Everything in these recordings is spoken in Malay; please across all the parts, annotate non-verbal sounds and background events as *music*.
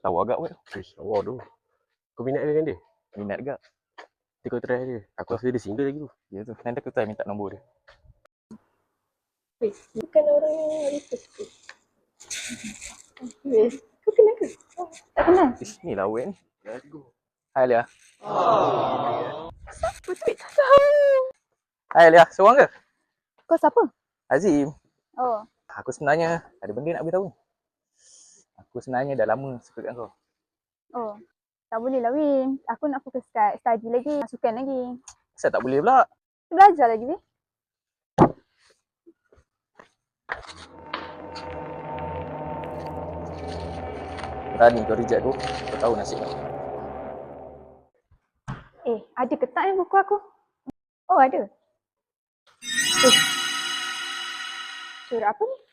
Lawa agak weh. Ish, awal tu. Kau minat dengan dia? Minat agak. Nanti kau try dia. Aku rasa dia single lagi tu. Ya tu. Nanti aku try minta nombor dia. Weh, bukan orang yang request tu. Weh, kau kenal ke? Tak kenal. Ish, ni lah weh ni. Let's go. Hai Lia. Siapa tu? Tak tahu. Hai Lia, seorang ke? Kau siapa? Azim. Oh, Aku sebenarnya ada benda nak beritahu. Aku sebenarnya dah lama suka kat kau. oh. Tak boleh lah Win. Aku nak fokus kat study lagi. Masukan lagi. Saya tak boleh pula. Belajar lagi Win. Berani kau reject aku. Kau tahu nasib kau. Eh, ada ke tak ni buku aku? Oh, ada. Eh. Surat apa ni?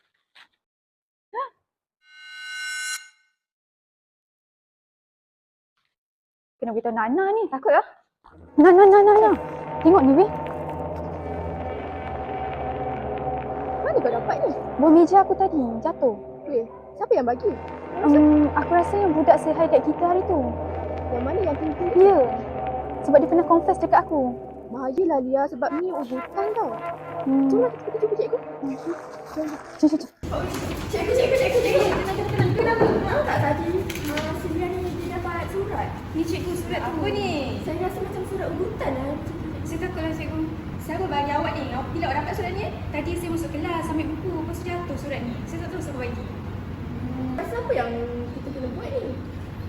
Kena beritahu Nana ni. Takut lah. Nana, Nana, Nana. Tengok ni, Win. Mana kau dapat ni? Bawah meja aku tadi. Jatuh. Weh, siapa yang bagi? Um, aku rasa yang budak say hi kat kita hari tu. Yang mana yang tinggi? Ya. Sebab dia pernah confess dekat aku. Bahayalah Lia sebab ni urutan tau. Hmm. Jom lah kita pergi jumpa cikgu. Jom, jom, jom. Cikgu, cikgu, cikgu, cikgu. Tenang, tenang, tenang. Kenapa? Tahu tak tadi? Uh, Sembilan ni dia dapat surat. Ni cikgu surat apa ni? Saya rasa macam surat urutan lah. Saya takutlah cikgu. Siapa bagi awak ni? Awak bila awak dapat surat ni? eh? Tadi saya masuk kelas ambil buku. Lepas tu jatuh surat ni. Saya tak tahu siapa bagi. Rasa apa yang kita kena buat ni?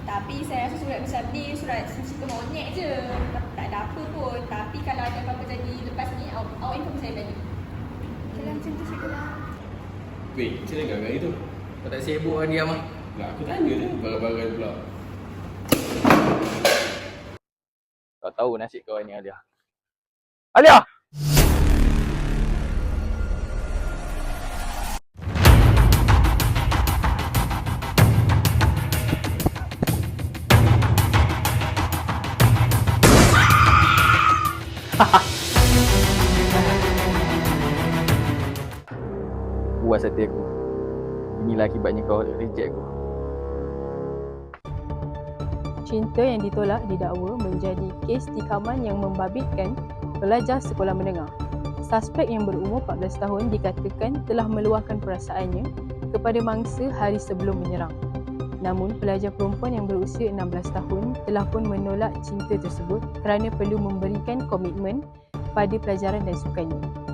Tapi saya rasa surat macam ni surat cerita monyet je. Tak, tak ada apa pun. Tapi kalau ada apa-apa jadi lepas ni, awak, awak inform saya balik. Kalau macam tu cikgu lah. Weh, macam mana gagal itu? Kau tak sibuk kan diam ah. Nak aku tanya dia barang-barang pula. Kau tahu nasib kau ni Alia. Alia! *laughs* Puas hati aku. Inilah akibatnya kau reject aku. Cinta yang ditolak didakwa menjadi kes tikaman yang membabitkan pelajar sekolah menengah. Suspek yang berumur 14 tahun dikatakan telah meluahkan perasaannya kepada mangsa hari sebelum menyerang. Namun pelajar perempuan yang berusia 16 tahun telah pun menolak cinta tersebut kerana perlu memberikan komitmen pada pelajaran dan sukannya.